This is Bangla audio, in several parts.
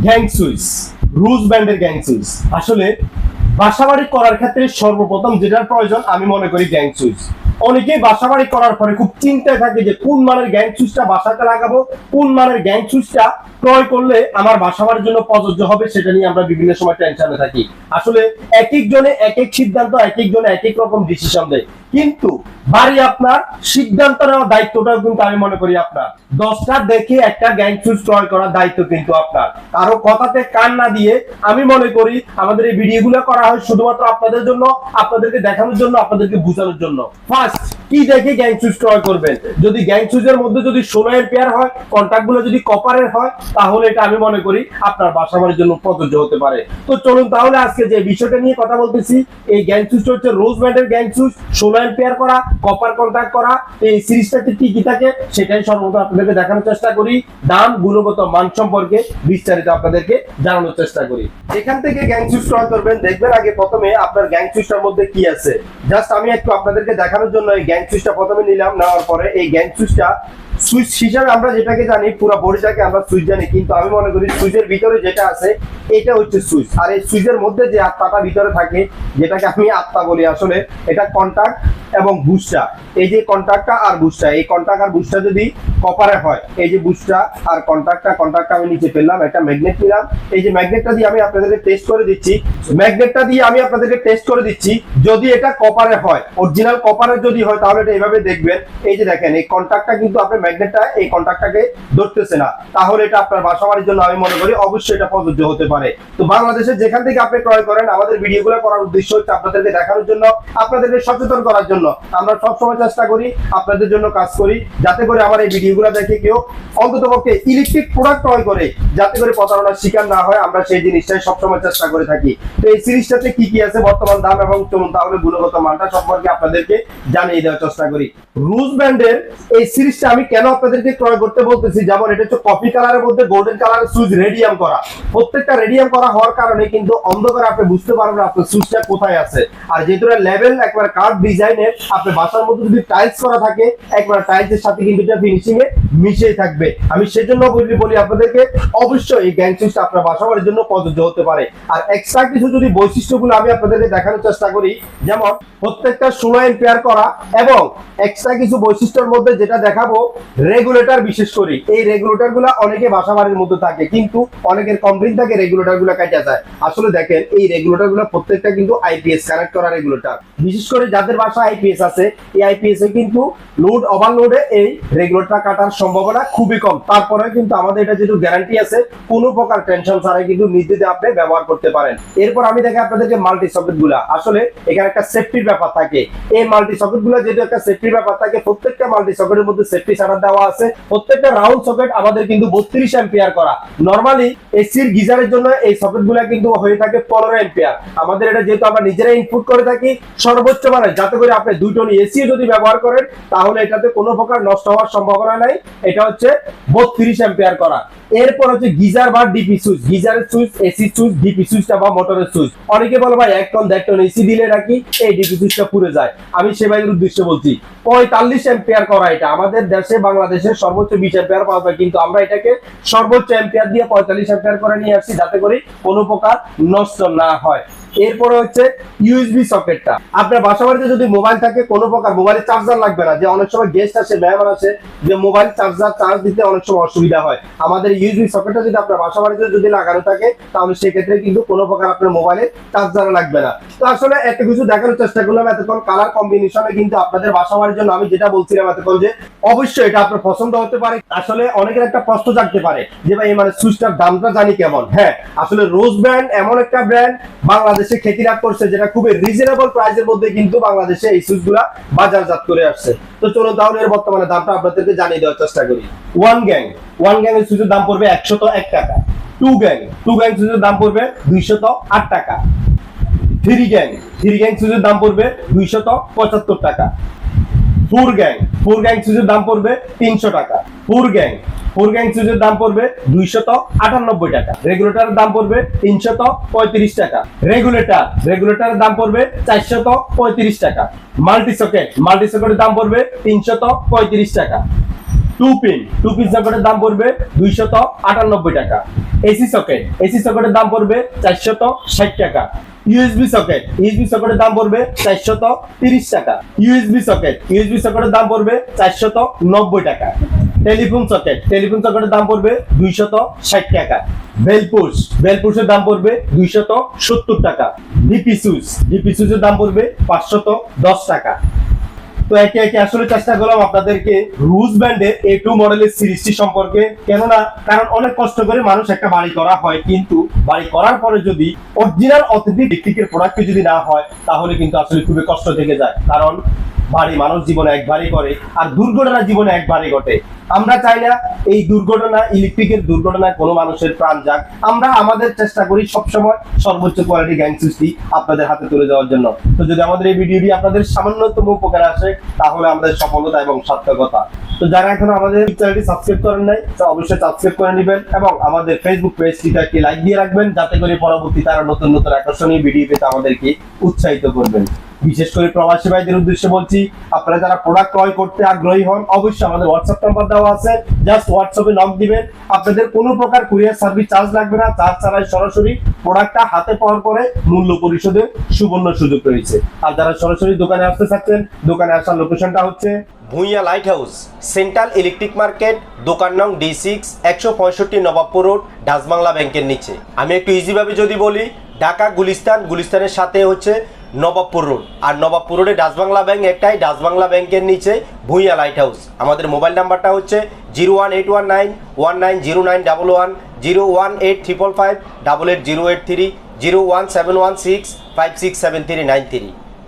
গ্যাং সুইচ রুজ ব্যান্ডের গ্যাং সুইচ আসলে বাসাবাড়ি করার ক্ষেত্রে সর্বপ্রথম যেটার প্রয়োজন, আমি মনে করি গ্যাং সুইচ অনেকেই বাসাবাড়ি করার পরে খুব চিন্তায় থাকে যে কোন মানের গ্যাং সুইচটা বাসাতে লাগাবো, কোন মানের গ্যাং সুইচটা ক্রয় করলে আমার বাসাবাড়ির জন্য প্রযোজ্য হবে, সেটা নিয়ে আমরা বিভিন্ন সময় টেনশনে থাকি। আসলে এক এক জনে এক এক সিদ্ধান্ত এক এক জনে এক এক রকম ডিসিশন দেয়। কিন্তু বাড়ি আপনার সিদ্ধান্ত নেওয়ার দায়িত্বটাও কিন্তু আমি মনে করি আপনার। দশটা দেখে একটা গ্যাং সুইচ ক্রয় করার দায়িত্ব কিন্তু আপনার। কারও কথাতে কান না দিয়ে আমি মনে করি আমাদের এই ভিডিওগুলো করা হয় শুধুমাত্র আপনাদের জন্য, আপনাদেরকে দেখানোর জন্য, আপনাদেরকে বোঝানোর জন্য। ফার্স্ট কি দেখে গ্যাং সুইচ ক্রয় করবেন যদি গ্যাং সুইচের মধ্যে যদি সোনার পেয়ার হয় কন্ট্যাক্টগুলো যদি কপারের হয়, তাহলে এটা আমি মনে করি আপনার বাসাবাড়ির জন্য প্রযোজ্য হতে পারে। তো চলুন তাহলে আজকে যে বিষয়টা নিয়ে কথা বলতেছি, এই গ্যাং সুইচটা হচ্ছে রোজ ব্যান্ডের গ্যাং সুইচ সোনার পেয়ার করা কপার কন্ট্যাক্ট করা। এই সিরিজটাতে কি কি থাকে, সেটাই সর্বদা আপনাদেরকে দেখানোর চেষ্টা করি। দাম, গুণগত মান সম্পর্কে বিস্তারিত আপনাদেরকে জানানোর চেষ্টা করি। এখান থেকে গ্যাং সুইচ ক্রয় করবেন, দেখবেন আগে প্রথমে আপনার গ্যাং সুইচটার মধ্যে কি আছে। জাস্ট আমি একটু আপনাদেরকে দেখানোর জন্য এই গ্যাং সুইচটা প্রথমে নিলাম নেওয়ার পরে এই গ্যাং সুইচটা সুইচ হিসাবে আমরা যেটাকে জানি, পুরো বডিটাকে আমরা সুইচ জানি, কিন্তু আমি মনে করি সুইচের ভিতরে যেটা আছে, এটা হচ্ছে সুইচ। আর এই সুইচের মধ্যে যে আত্মাটা ভিতরে থাকে, যেটাকে আমি আত্মা বলি আসলে, এটা কন্টাক্ট এবং বুস্টার এই যে কন্টাক্টটা আর বুস্টার এই কন্টাক্ট আর বুস্টার যদি কপারে হয়, এই যে বুস্টার আর কন্টাক্টটা কন্টাক্টটা আমি নিচে ফেললাম, একটা ম্যাগনেট নিলাম। এই যে ম্যাগনেটটা দিয়ে আমি আপনাদেরকে টেস্ট করে দিচ্ছি ম্যাগনেটটা দিয়ে আমি আপনাদেরকে টেস্ট করে দিচ্ছি, যদি এটা কপারে হয় অরিজিনাল কপারের যদি হয়, তাহলে এটা এইভাবে দেখবেন। এই যে দেখেন, এই কন্টাক্টটা কিন্তু আপনার ম্যাগনেটটা এই কন্টাক্টটাকে ধরতেছে না। তাহলে এটা আপনার বাসাবাড়ির জন্য আমি মনে করি অবশ্যই এটা প্রযোজ্য হতে পারে। তো বাংলাদেশে যেখান থেকে আপনি ক্রয় করেন, আমাদের ভিডিওগুলো করার উদ্দেশ্য হচ্ছে আপনাদেরকে দেখানোর জন্য, আপনাদেরকে সচেতন করার জন্য। আমরা সবসময় চেষ্টা করি, আপনাদের জন্য কাজ করি, যাতে করে আমার এই ভিডিওগুলো দেখে কেউ অন্তত পক্ষে ইলেকট্রিক প্রোডাক্ট ক্রয় করে, যাতে করে প্রতারণার শিকার না হয়, আমরা সেই জিনিসটাই সবসময় চেষ্টা করে থাকি। তো এই সিরিজটাতে কি কি আছে, বর্তমান দাম এবং চলুন তাহলে গুণগত মানটা সম্পর্কে আপনাদেরকে জানিয়ে দেওয়ার চেষ্টা করি। রুজ ব্র্যান্ডের এই সিরিজটা আমি কেন আপনাদেরকে ক্রয় করতে বলতেছি? যেমন এটা হচ্ছে কফি কালারের মধ্যে গোল্ডেন কালারের সুইচ রেডিয়াম করা। প্রত্যেকটা রেডিয়াম করা হওয়ার কারণে কিন্তু অন্ধকারে আপনি বুঝতে পারবেন আপনার সুইচটা কোথায় আছে। আর যেহেতু লেভেল একবার কার্ড ডিজাইনের আপনার বাসার মধ্যে যদি টাইলস করা থাকে, একবার টাইলসের সাথে কিন্তু এটা ফিনিশিং এ মিশিয়ে থাকবে। আমি সেজন্য বলি বলি আপনাদেরকে, অবশ্যই এই গ্যাং সুইচটা আপনার বাসাবাড়ির জন্য প্রযোজ্য হতে পারে। আর এক্সট্রা কিছু যদি বৈশিষ্ট্যগুলো আমি আপনাদেরকে দেখানোর চেষ্টা করি, যেমন প্রত্যেকটা ষোলো এম্পিয়ার করা এবং এক্সট্রা কিছু বৈশিষ্ট্যের মধ্যে যেটা দেখাবো রেগুলেটর বিশেষ করে, এই রেগুলেটরগুলা অনেকে বাসা বাড়ির মধ্যে থাকে, কিন্তু অনেকের কমপ্লেন থাকে রেগুলেটরগুলা কাটা যায়। আসলে দেখেন, এই রেগুলেটরগুলা প্রত্যেকটা কিন্তু আইপিএস কানেক্ট করা রেগুলেটর বিশেষ করে যাদের বাসা আইপিএস আছে, এই আইপিএস এ কিন্তু লোড ওভারলোডে এই রেগুলেটর কাটার সম্ভাবনা খুবই কম। তারপরে কিন্তু আমাদের এটা যেহেতু গ্যারান্টি আছে, কোনো প্রকার টেনশন ছাড়াই কিন্তু নির্দিতে আপনি ব্যবহার করতে পারেন। এরপর আমি দেখে আপনাদেরকে মাল্টি সকেটগুলা। আসলে এখানে একটা সেফটির ব্যাপার থাকে। এই মাল্টি সকেটগুলো যেহেতু একটা সেফটির ব্যাপার থাকে, প্রত্যেকটা মাল্টি সকেটের মধ্যে সেফটি ছাড়া দেওয়া আছে। প্রত্যেকটা রাউন্ড সকেট আমাদের কিন্তু বত্রিশ এম্পিয়ার করা। নর্মালি এসির গিজারের জন্য এই সকেটগুলা কিন্তু হয়ে থাকে পনেরো এম্পিয়ার আমাদের এটা যেহেতু আমরা নিজেরাই ইনপুট করে থাকি, সর্বোচ্চ মানে যাতে করে আপনি দুই টন এসি যদি ব্যবহার করেন, তাহলে এটাতে কোনো প্রকার নষ্ট হওয়ার সম্ভাবনা নাই। এটা হচ্ছে বত্রিশ এম্পিয়ার করা। এরপর হচ্ছে গিজার বা ডিপি সুইচ গিজারের সুইচ এসি সুইচ ডিপি সুইচটা বা মোটরের সুইচ অনেকে বলে, ভাই, এক টন, দেড় টন এসি দিলে নাকি এই ডিপি সুইচটা পুড়ে যায়? আমি সেবাইয়ের উদ্দেশ্য বলছি পঁয়তাল্লিশ এম্পিয়ার করা এটা। আমাদের দেশে বাংলাদেশের সর্বোচ্চ বিশ এম্পিয়ার পাওয়া যায়। কিন্তু আমরা এটাকে সর্বোচ্চ এম্পিয়ার দিয়ে পঁয়তাল্লিশ এম্পিয়ার করে নিয়ে আসছি যাতে করে কোনো প্রকার নষ্ট না হয়। এরপরে হচ্ছে ইউএসবি সকেটটা আপনার বাসা বাড়িতে যদি মোবাইল থাকে, কোনো প্রকার মোবাইলের চার্জার লাগবে না। যে অনেক সময় গেস্ট আসে মেহমান আসে, যে মোবাইল চার্জার চার্জ দিতে অনেক সময় অসুবিধা হয়। আমাদের ইউএসবি সকেটটা যদি আপনার বাসা বাড়িতে যদি লাগানো থাকে, তাহলে সেক্ষেত্রে কিন্তু কোনো প্রকার আপনার মোবাইলে চার্জার লাগবে না। তো আসলে এত কিছু দেখানোর চেষ্টা করলাম এতক্ষণ। কালার কম্বিনেশনে কিন্তু আপনাদের বাসা বাড়ির জন্য আমি যেটা বলছিলাম এতক্ষণ যে, অবশ্যই এটা আপনার পছন্দ হতে পারে। আসলে অনেকের একটা প্রশ্ন জাগতে পারে যে ভাই মানে সুইচটার দামটা জানি কেমন? হ্যাঁ আসলে রোজ ব্র্যান্ড এমন একটা ব্র্যান্ড বাংলাদেশে খ্যাতিলাভ করছে, যেটা খুবই রিজনেবল প্রাইসের মধ্যে কিন্তু বাংলাদেশে এই সুইচগুলা বাজারজাত করে আসছে। তো চলুন তাহলে এর বর্তমানে দামটা আপনাদেরকে জানিয়ে দেওয়ার চেষ্টা করি। ওয়ান গ্যাং ওয়ান গ্যাং এর সুইচের দাম পড়বে একশো এক টাকা। টু গ্যাং টু গ্যাং সুইচের দাম পড়বে দুইশো আট টাকা। থ্রি গ্যাং থ্রি গ্যাং সুইচের দাম পড়বে দুইশত পঁচাত্তর টাকা। ফোর গ্যাং ফোর গ্যাং সুইচের দাম পড়বে তিনশো টাকা। ফোর গ্যাং ফোর গ্যাং সুইচের দাম পড়বে দুইশত আটানব্বই টাকা। রেগুলেটরের দাম পড়বে তিনশত পঁয়ত্রিশ টাকা। রেগুলেটর রেগুলেটরের দাম পড়বে চারশত পঁয়ত্রিশ টাকা। মাল্টি সকেট মাল্টি সকেটের দাম পড়বে তিনশত পঁয়ত্রিশ টাকা। টু পিন টু পিন সকেটের দাম পড়বে দুইশত আটানব্বই টাকা। এসি সকেট এসি সকেটের দাম পড়বে চারশত ষাট টাকা। ইউএসবি সকেট ইউএসবি সকেটের দাম পড়বে চারশত তিরিশ টাকা। ইউএসবি সকেট ইউএসবি সকেটের দাম পড়বে চারশত নব্বই টাকা। টেলিফোন সকেট টেলিফোন সকেটের দাম পড়বে দুইশত ষাট টাকা। বেলপুস বেলপুসের দাম পড়বে দুইশত সত্তর টাকা। ডিপি সুইচ ডিপি সুইচের দাম পড়বে পাঁচশত দশ টাকা। তো একে একে আসলে চেষ্টা করলাম আপনাদেরকে রুজ ব্যান্ডের এ টু মডেলের সিরিজটি সম্পর্কে। কেননা কারণ অনেক কষ্ট করে মানুষ একটা বাড়ি করা হয়, কিন্তু বাড়ি করার পরে যদি অরিজিনাল অথেন্টিক প্রোডাক্ট যদি না হয়, তাহলে কিন্তু আসলে খুবই কষ্ট থেকে যায়। কারণ বাড়ি মানুষ জীবনে একবারই করে, আর দুর্ঘটনা জীবনে একবারই ঘটে। আমরা চাই না এই দুর্ঘটনা, ইলেকট্রিকের দুর্ঘটনায় কোনো মানুষের প্রাণ যাক। আমরা আমাদের চেষ্টা করি সবসময় সর্বোচ্চ কোয়ালিটি গ্যাং সৃষ্টি আপনাদের হাতে তুলে দেওয়ার জন্য। তো যদি আমাদের এই ভিডিওটি আপনাদের সামান্যতম উপকার আসে, তাহলে আমাদের সফলতা এবং সার্থকতা। তো যারা এখন আমাদের চ্যানেলটি সাবস্ক্রাইব করেন নাই অবশ্যই সাবস্ক্রাইব করে নেবেন এবং আমাদের ফেসবুক পেজটিতে একটি লাইক দিয়ে রাখবেন, যাতে করে পরবর্তীতে আরও নতুন নতুন আকর্ষণীয় ভিডিও পেতে আমাদেরকে উৎসাহিত করবেন। বিশেষ করে প্রবাসী ভাইদের উদ্দেশ্যে বলছি, আপনারা যারা প্রোডাক্ট ক্রয় করতে আগ্রহী হন, অবশ্যই আমাদের হোয়াটসঅ্যাপ নাম্বার দেওয়া আছে জাস্ট হোয়াটসঅ্যাপে নক দিবেন। আপনাদের কোনো প্রকার কুরিয়ার সার্ভিস চার্জ লাগবে না চার্জ ছাড়াই সরাসরি প্রোডাক্টটা হাতে পাওয়ার পরে মূল্য পরিশোধের সুবর্ণ সুযোগ রয়েছে। আর যারা সরাসরি দোকানে আসতে চাচ্ছেন, দোকানে আসার লোকেশনটা হচ্ছে Bhuiyan light house central electric market দোকান নং ডি সিক্স একশো পঁয়ষট্টি নবাবপুর রোড ডাসবাংলা ব্যাংকের নিচে। আমি একটু ইজিভাবে যদি বলি, ঢাকা, গুলিস্তান, গুলিস্তানের সাথে হচ্ছে নবাবপুর রোড। আর নবাবপুর রোডে ডাসবাংলা ব্যাংক একটাই ডাসবাংলা ব্যাংকের নিচে ভুঁইয়া লাইট হাউস আমাদের মোবাইল নাম্বারটা হচ্ছে zero one eight one nine one nine zero nine double one, zero one eight triple five double eight zero eight three, zero one seven one six, five six seven three nine three.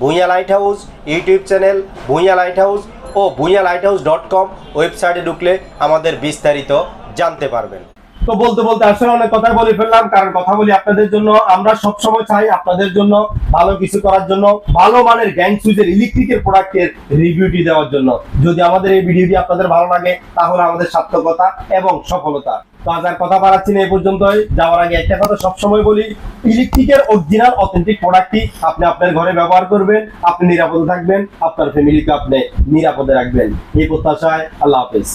Bhuiyan light house YouTube channel Bhuiyan light house ও Bhuiyan light house dot com ওয়েবসাইটে ঢুকলে আমাদের বিস্তারিত জানতে পারবেন। তো বলতে বলতে আসলে অনেক কথা বলে ফেললাম, কারণ কথা বলি আপনাদের জন্য। আমরা সব সময় চাই আপনাদের জন্য ভালো কিছু করার জন্য, ভালো মানের গ্যাং সুইচের ইলেকট্রিকের প্রোডাক্টের রিভিউটি দেওয়ার জন্য। যদি আমাদের এই ভিডিওটি আপনাদের ভালো লাগে, তাহলে আমাদের সার্থকতা এবং সফলতা। আর কথা বাড়াচ্ছি না, এই পর্যন্তই। যাওয়ার আগে একটা কথা সবসময় বলি ইলেকট্রিকের অরিজিনাল অথেন্টিক প্রোডাক্টটি আপনি আপনার ঘরে ব্যবহার করবেন, আপনি নিরাপদে থাকবেন, আপনার ফ্যামিলিকে আপনি নিরাপদে রাখবেন। এই প্রত্যাশায় আল্লাহ হাফেজ।